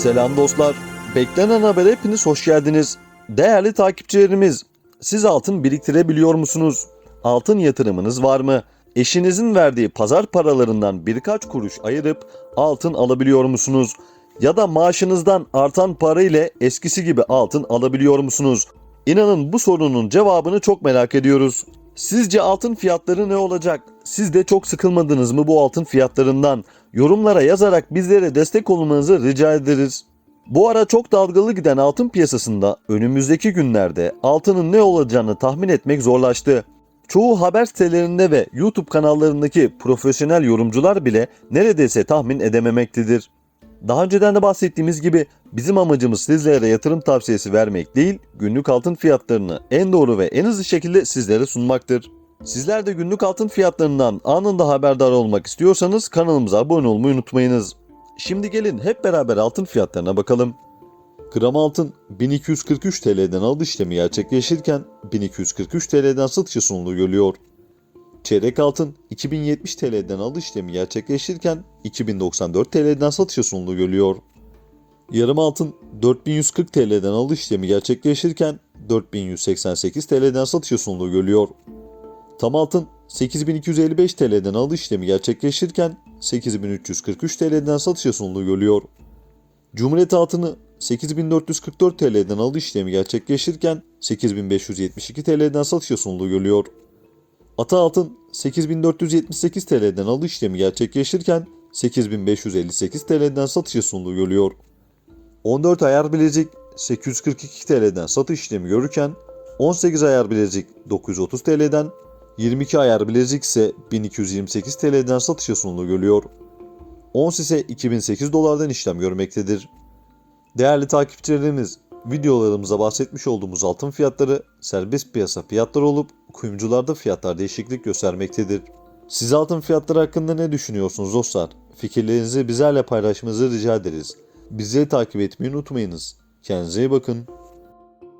Selam dostlar. Beklenen habere hepiniz hoş geldiniz. Değerli takipçilerimiz, siz altın biriktirebiliyor musunuz? Altın yatırımınız var mı? Eşinizin verdiği pazar paralarından birkaç kuruş ayırıp altın alabiliyor musunuz? Ya da maaşınızdan artan para ile eskisi gibi altın alabiliyor musunuz? İnanın bu sorunun cevabını çok merak ediyoruz. Sizce altın fiyatları ne olacak? Siz de çok sıkılmadınız mı bu altın fiyatlarından? Yorumlara yazarak bizlere destek olmanızı rica ederiz. Bu ara çok dalgalı giden altın piyasasında önümüzdeki günlerde altının ne olacağını tahmin etmek zorlaştı. Çoğu haber sitelerinde ve YouTube kanallarındaki profesyonel yorumcular bile neredeyse tahmin edememektedir. Daha önceden de bahsettiğimiz gibi bizim amacımız sizlere yatırım tavsiyesi vermek değil, günlük altın fiyatlarını en doğru ve en hızlı şekilde sizlere sunmaktır. Sizler de günlük altın fiyatlarından anında haberdar olmak istiyorsanız kanalımıza abone olmayı unutmayınız. Şimdi gelin hep beraber altın fiyatlarına bakalım. Gram altın 1243 TL'den alış işlemi gerçekleşirken 1243 TL'den satışa sunuluyor görülüyor. Çeyrek altın 2070 TL'den alış işlemi gerçekleşirken 2094 TL'den satışa sunuluyor görülüyor. Yarım altın 4140 TL'den alış işlemi gerçekleşirken 4188 TL'den satışa sunuluyor görülüyor. Tam altın 8255 TL'den alış işlemi gerçekleşirken 8343 TL'den satışa sunuluyor görülüyor. Cumhuriyet altını 8444 TL'den alış işlemi gerçekleşirken 8572 TL'den satışa sunuluyor görülüyor. Ata altın 8478 TL'den alış işlemi gerçekleşirken 8558 TL'den satışa sunuluyor görülüyor. 14 ayar bilezik 842 TL'den satış işlemi görürken 18 ayar bilezik 930 TL'den 22 ayar bilezik ise 1228 TL'den satışa sunuluyor görülüyor. Ons ise 2008 dolardan işlem görmektedir. Değerli takipçilerimiz, videolarımıza bahsetmiş olduğumuz altın fiyatları serbest piyasa fiyatları olup kuyumcularda fiyatlar değişiklik göstermektedir. Siz altın fiyatları hakkında ne düşünüyorsunuz dostlar? Fikirlerinizi bizlerle paylaşmanızı rica ederiz. Bizi takip etmeyi unutmayınız. Kendinize iyi bakın.